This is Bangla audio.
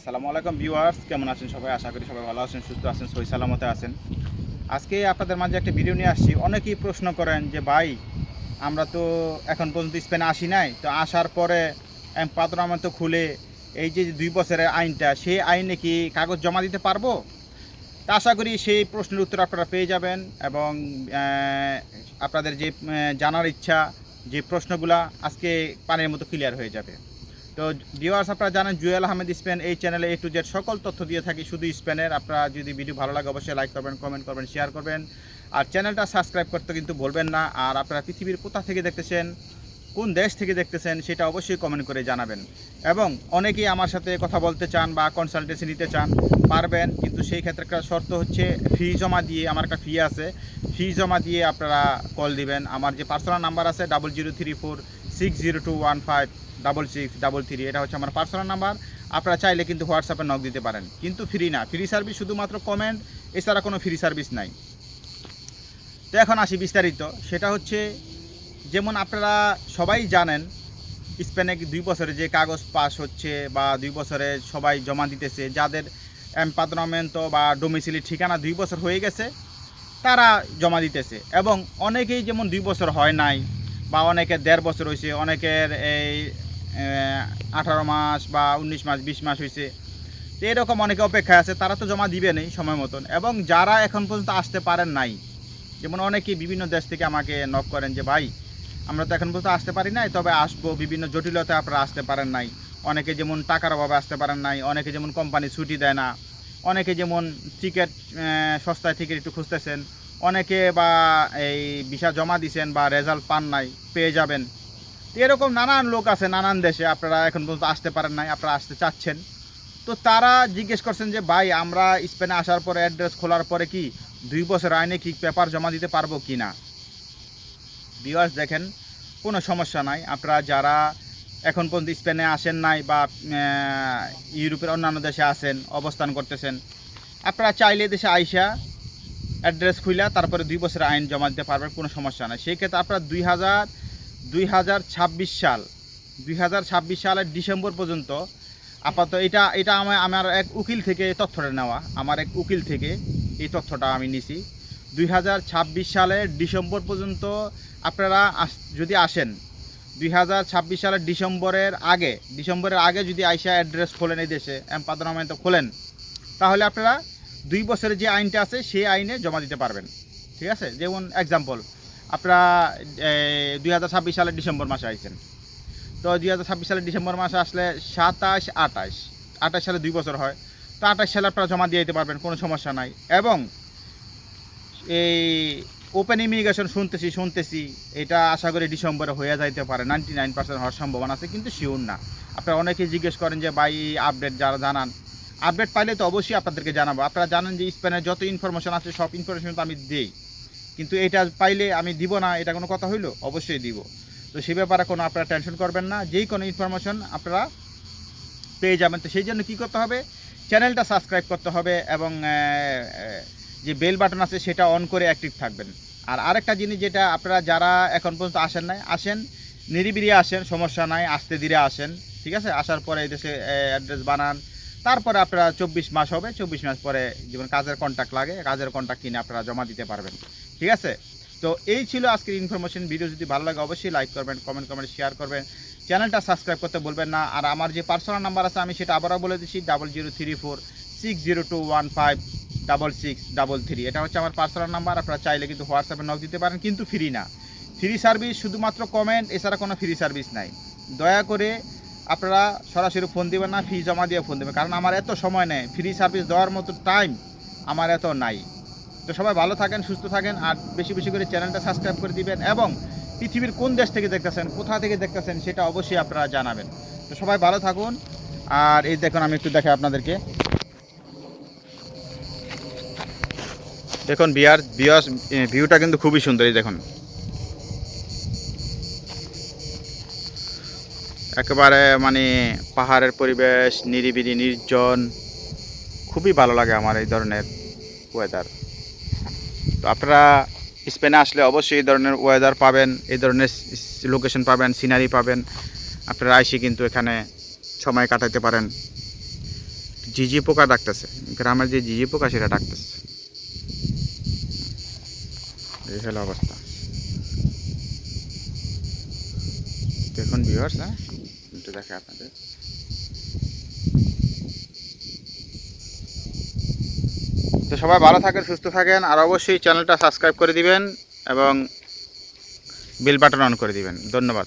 আসসালামু আলাইকুম ভিউয়ার্স, কেমন আছেন সবাই? আশা করি সবাই ভালো আছেন, সুস্থ আছেন, সহি সালামতে আছেন। আজকে আপনাদের মাঝে একটা ভিডিও নিয়ে আসছি। অনেকেই প্রশ্ন করেন যে, ভাই, আমরা তো এখন পর্যন্ত স্পেনে আসি নাই। তো আসার পরে পাত্রামান্ত খুলে এই যে দুই বছরের আইনটা, সেই আইনে কি কাগজ জমা দিতে পারব? তা আশা করি সেই প্রশ্নের উত্তর আপনারা পেয়ে যাবেন এবং আপনাদের যে জানার ইচ্ছা, যে প্রশ্নগুলা আজকে পানির মতো ক্লিয়ার হয়ে যাবে। তো ভিউয়ার্স আপনারা জানেন জুয়েল আহমেদ স্পেন এই চ্যানেলে এ টু জেড সকল তথ্য দিয়ে থাকি শুধু স্পেনের। আপনারা যদি ভিডিও ভালো লাগে, অবশ্যই লাইক করবেন কমেন্ট করবেন শেয়ার করবেন। আর চ্যানেলটা সাবস্ক্রাইব করতে কিন্তু ভুলবেন না। আর আপনারা পৃথিবীর কোথা থেকে দেখতেছেন, কোন দেশ থেকে দেখতেছেন, সেটা অবশ্যই কমেন্ট করে জানাবেন। এবং অনেকেই আমার সাথে কথা বলতে চান বা কনসালটেন্সি নিতে চান, পারবেন। কিন্তু সেই ক্ষেত্রে একটা শর্ত হচ্ছে ফি জমা দিয়ে আমার একটা ফি আছে। ফি জমা দিয়ে আপনারা কল দিবেন। আমার যে পার্সোনাল নাম্বার আছে double zero three four six zero two one five double six double three এটা হচ্ছে আমার পার্সোনাল নাম্বার আপনারা চাইলে কিন্তু হোয়াটসঅ্যাপে নক দিতে পারেন। কিন্তু ফ্রি না। ফ্রি সার্ভিস শুধুমাত্র কমেন্ট এছাড়া কোনো ফ্রি সার্ভিস নাই। তো এখন আসি বিস্তারিত। সেটা হচ্ছে, যেমন আপনারা সবাই জানেন, স্পেনে দুই বছরে যে কাগজ পাস হচ্ছে বা দুই বছরে সবাই জমা দিতেছে, যাদের এম্পাদনামেন্ট বা ডোমিসিলি ঠিকানা দুই বছর হয়ে গেছে, তারা জমা দিতেছে। এবং অনেকেই যেমন দুই বছর হয় নাই, বা অনেকের দেড় বছর হয়েছে, অনেকের এই আঠারো মাস বা উনিশ মাস, বিশ মাস হয়েছে তো এরকম অনেকে অপেক্ষায় আছে, তারা তো জমা দিবেনই সময় মতন। এবং যারা এখন পর্যন্ত আসতে পারেন নাই, যেমন অনেকেই বিভিন্ন দেশ থেকে আমাকে নক করেন যে, ভাই, আমরা তো এখন পর্যন্ত আসতে পারি নাই, তবে আসব। বিভিন্ন জটিলতায় আপনারা আসতে পারেন নাই। অনেকে যেমন টাকার অভাবে আসতে পারেন নাই, অনেকে যেমন কোম্পানি ছুটি দেয় না, অনেকে যেমন টিকিট সস্তায় টিকিট একটু খুঁজতেছেন, অনেকে বা এই ভিসা জমা দিছেন বা রেজাল্ট পান নাই, পেয়ে যাবেন। এরকম নানান লোক আছে, নানান দেশে। আপনারা এখন পর্যন্ত আসতে পারেন নাই, আপনারা আসতে চাচ্ছেন। তো তারা জিজ্ঞেস করছেন যে, ভাই, আমরা স্পেনে আসার পরে অ্যাড্রেস খোলার পরে কি দুই বছর আইনে কি পেপার জমা দিতে পারব কি না? ভিউয়ার্স দেখেন, কোনো সমস্যা নাই। আপনারা যারা এখন পর্যন্ত স্পেনে আসেন নাই বা ইউরোপের অন্যান্য দেশে আসেন অবস্থান করতেছেন, আপনারা চাইলে দেশে আইসা অ্যাড্রেস খুইলা তারপরে দুই বছর আইন জমা দিতে পারবেন, কোনো সমস্যা নাই। সেই ক্ষেত্রে আপনারা দুই হাজার দুই হাজার ছাব্বিশ সাল। দুই হাজার ছাব্বিশ সালের ডিসেম্বর পর্যন্ত আপাতত এটা এটা আমার আমার এক উকিল থেকে এই তথ্যটা নেওয়া। আমার এক উকিল থেকে এই তথ্যটা আমি নিছি। দুই হাজার ছাব্বিশ সালের ডিসেম্বর পর্যন্ত আপনারা যদি আসেন, দুই হাজার ছাব্বিশ সালের ডিসেম্বরের আগে ডিসেম্বরের আগে যদি আইসা অ্যাড্রেস খোলেন এই দেশে এম্পাদনামেন্ট খোলেন, তাহলে আপনারা দুই বছরের যে আইনটা আছে, সেই আইনে জমা দিতে পারবেন। ঠিক আছে? যেমন এক্সাম্পল আপনারা দুই হাজার ছাব্বিশ সালের ডিসেম্বর মাসে আইছেন। তো দুই হাজার ছাব্বিশ সালের ডিসেম্বর মাসে আসলে সাতাশ আঠাশ আঠাশ সালে দুই বছর হয়। তো আঠাশ সালে আপনারা জমা দিয়ে দিতে পারবেন, কোনো সমস্যা নাই। এবং এই ওপেন ইমিগ্রেশন শুনতেছি শুনতেছি, এটা আশা করি ডিসেম্বরে হয়ে যাইতে পারে। নাইনটি নাইন পার্সেন্ট হওয়ার সম্ভাবনা আছে, কিন্তু শিওর না। আপনারা অনেকেই জিজ্ঞেস করেন যে, ভাই আপডেট যারা জানান? আপডেট পাইলে তো অবশ্যই আপনাদেরকে জানাব। আপনারা জানেন যে, স্পেনের যত ইনফরমেশন আছে, সব ইনফরমেশন তো আমি দিই। কিন্তু এটা পাইলে আমি দিব না, এটা কোনো কথা হইল? অবশ্যই দিব। তো সে ব্যাপারে কোনো আপনারা টেনশন করবেন না যেই কোনো ইনফরমেশন আপনারা পেয়ে যাবেন। তো সেই জন্য কী করতে হবে? চ্যানেলটা সাবস্ক্রাইব করতে হবে এবং যে বেল বাটন আছে সেটা অন করে অ্যাক্টিভ থাকবেন। আর আরেকটা জিনিস যেটা আপনারা যারা এখন পর্যন্ত আসেন নাই, আসেন নিরিবিরি আসেন, সমস্যা নাই, আসতে ধীরে আসেন, ঠিক আছে? আসার পরে এই দেশে অ্যাড্রেস বানান। তারপরে আপনারা চব্বিশ মাস হবে, চব্বিশ মাস পরে যেমন কাজের কন্ট্যাক্ট লাগে, কাজের কন্ট্যাক্ট কিনে আপনারা জমা দিতে পারবেন। ঠিক আছে? তো এই ছিল আজকের ইনফরমেশন ভিডিও যদি ভালো লাগে অবশ্যই লাইক করবেন কমেন্ট কমেন্ট শেয়ার করবেন। চ্যানেলটা সাবস্ক্রাইব করতে বলবেন না। আর আমার যে পার্সোনাল নাম্বার আছে, আমি সেটা আবারও বলে দিচ্ছি double zero three four six zero two one five double six double three এটা হচ্ছে আমার পার্সোনাল নাম্বার আপনারা চাইলে কিন্তু হোয়াটসঅ্যাপে নক দিতে পারেন, কিন্তু ফ্রি না। ফ্রি সার্ভিস শুধুমাত্র কমেন্ট এছাড়া কোনো ফ্রি সার্ভিস নাই। দয়া করে আপনারা সরাসরি ফোন দেবেন না ফি জমা দিয়ে ফোন দেবেন। কারণ আমার এত সময় নেই ফ্রি সার্ভিস দেওয়ার মতো টাইম আমার এত নাই। তো সবাই ভালো থাকেন, সুস্থ থাকেন, আর বেশি বেশি করে চ্যানেলটা সাবস্ক্রাইব করে দিবেন এবং পৃথিবীর কোন দেশ থেকে দেখতেছেন, কোথা থেকে দেখতেছেন সেটা অবশ্যই আপনারা জানাবেন। তো সবাই ভালো থাকুন, আর এই দেখুন আমি একটু দেখাই আপনাদেরকে। দেখুন বিয়ার বিয়াস ভিউটা কিন্তু খুবই সুন্দর, এই দেখুন। একেবারে মানে পাহাড়ের পরিবেশ, নিরিবিলি, নির্জন, খুবই ভালো লাগে আমার এই ধরনের ওয়েদার তো আপনারা স্পেনে আসলে অবশ্যই এই ধরনের ওয়েদার পাবেন, এই ধরনের লোকেশন পাবেন সিনারি পাবেন। আপনারা আইসি কিন্তু এখানে সময় কাটাতে পারেন। জিজি পোকা ডাকতেছে, গ্রামের যে জিজি পোকা সেটা ডাকতেছে। এই হলো অবস্থা। দেখুন ভিউয়ার্স হ্যাঁ? দেখে আপনাদের। সবাই ভালো থাকেন, সুস্থ থাকেন, আর অবশ্যই চ্যানেলটা সাবস্ক্রাইব করে দিবেন এবং বেল বাটন অন করে দিবেন। ধন্যবাদ।